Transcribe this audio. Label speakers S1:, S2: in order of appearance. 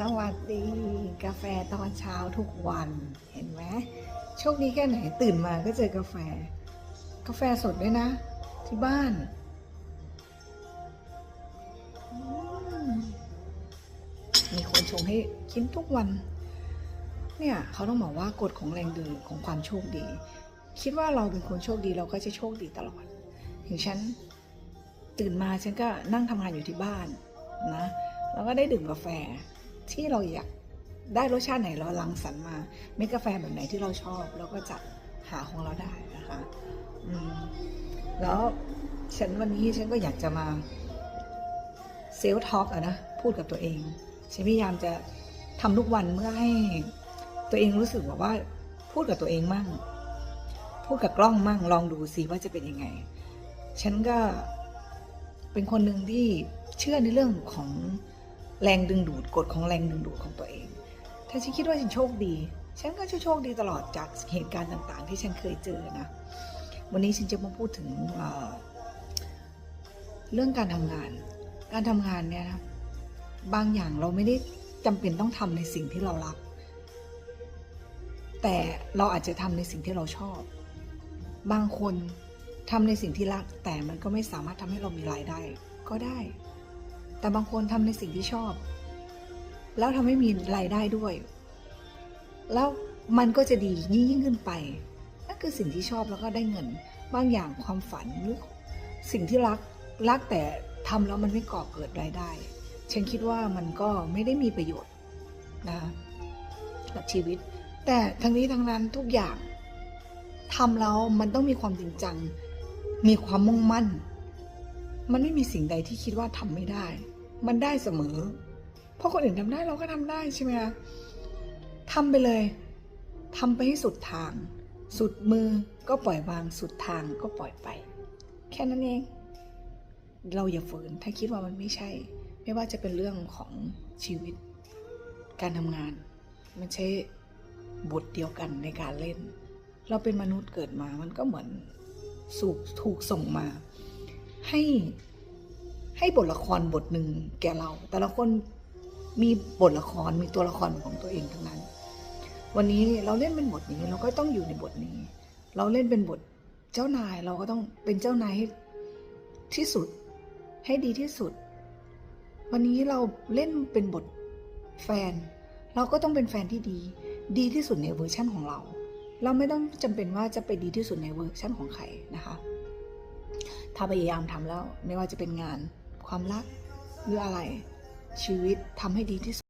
S1: สวัสดีกาแฟตอนเช้าทุกวันเห็นไหมโชคดีแค่ไหนตื่นมาก็เจอกาแฟ กาแฟสดด้วยนะ ที่บ้านมมีคนชงให้กินทุกวัน เนี่ยเขาต้องบอกว่ากฎของแรงดึงของความโชคดี คิดว่าเราเป็นคนโชคดีเราก็จะโชคดีตลอดอย่างฉันตื่นมาฉันก็นั่งทำงานอยู่ที่บ้านนะแล้วก็ได้ดื่มกาแฟ ที่เราอยากได้รสชาติไหนเราลังสรรมาเม็ดกาแฟแบบไหนที่เราชอบเราก็จัดหาของเราได้นะคะอืมแล้วฉันวันนี้ฉันก็อยากจะมาเซลท็อกอะนะพูดกับตัวเองฉันพยายามจะทำทุกวันเมื่อให้ตัวเองรู้สึกแบบว่า พูดกับตัวเองมั่ง พูดกับกล้องมั่งลองดูซิว่าจะเป็นยังไง ฉันก็เป็นคนหนึ่งที่เชื่อในเรื่องของ แรงดึงดูดกฎของแรงดึงดูดของตัวเอง ถ้าฉันคิดว่าฉันโชคดี ฉันก็จะโชคดีตลอดจากเหตุการณ์ต่าง ๆ ที่ฉันเคยเจอนะ วันนี้ฉันจะมาพูดถึงเเรื่องการทำงาน การทำงานเนี่ยนะบางอย่างเราไม่ได้จำเป็นต้องทำในสิ่งที่เรารัก แต่เราอาจจะทำในสิ่งที่เราชอบ บางคนทำในสิ่งที่รัก แต่มันก็ไม่สามารถทำให้เรามีรายได้ก็ได้ แต่บางคนทำในสิ่งที่ชอบ แล้วทำให้มีรายได้ด้วย แล้วมันก็จะดียิ่งยิ่งขึ้นไป นั่นคือสิ่งที่ชอบแล้วก็ได้เงิน บางอย่างความฝันหรือสิ่งที่รักรักแต่ทำแล้วมันไม่ก่อเกิดรายได้ ฉันคิดว่ามันก็ไม่ได้มีประโยชน์นะกับชีวิต แต่ทั้งนี้ทั้งนั้นทุกอย่างทำแล้วมันต้องมีความจริงจัง มีความมุ่งมั่น มันไม่มีสิ่งใดที่คิดว่าทำไม่ได้ มันได้เสมอ เพราะคนอื่นทำได้เราก็ทำได้ใช่ไหมคะทำไปเลยทำไปให้สุดทาง สุดมือก็ปล่อยวาง สุดทางก็ปล่อยไป แค่นั้นเอง เราอย่าฝืน ถ้าคิดว่ามันไม่ใช่ ไม่ว่าจะเป็นเรื่องของชีวิต การทำงาน มันใช้บทเดียวกันในการเล่น เราเป็นมนุษย์เกิดมา มันก็เหมือนสูกถูกส่งมา ให้ให้บทละครบทหนึ่งแก่เรา แต่ละคนมีบทละครมีตัวละครของตัวเองทั้งนั้น วันนี้เราเล่นเป็นบทนี้เราก็ต้องอยู่ในบทนี้ เราเล่นเป็นบทเจ้านายเราก็ต้องเป็นเจ้านายให้ที่สุด ให้ดีที่สุด วันนี้เราเล่นเป็นบทแฟน เราก็ต้องเป็นแฟนที่ดี ดีที่สุดในเวอร์ชั่นของเรา เราไม่ต้องจำเป็นว่าจะไปดีที่สุดในเวอร์ชั่นของใครนะคะ ถ้าพยายามทำแล้ว ไม่ว่าจะเป็นงาน ความรักหรืออะไร ชีวิตทำให้ดีที่สุด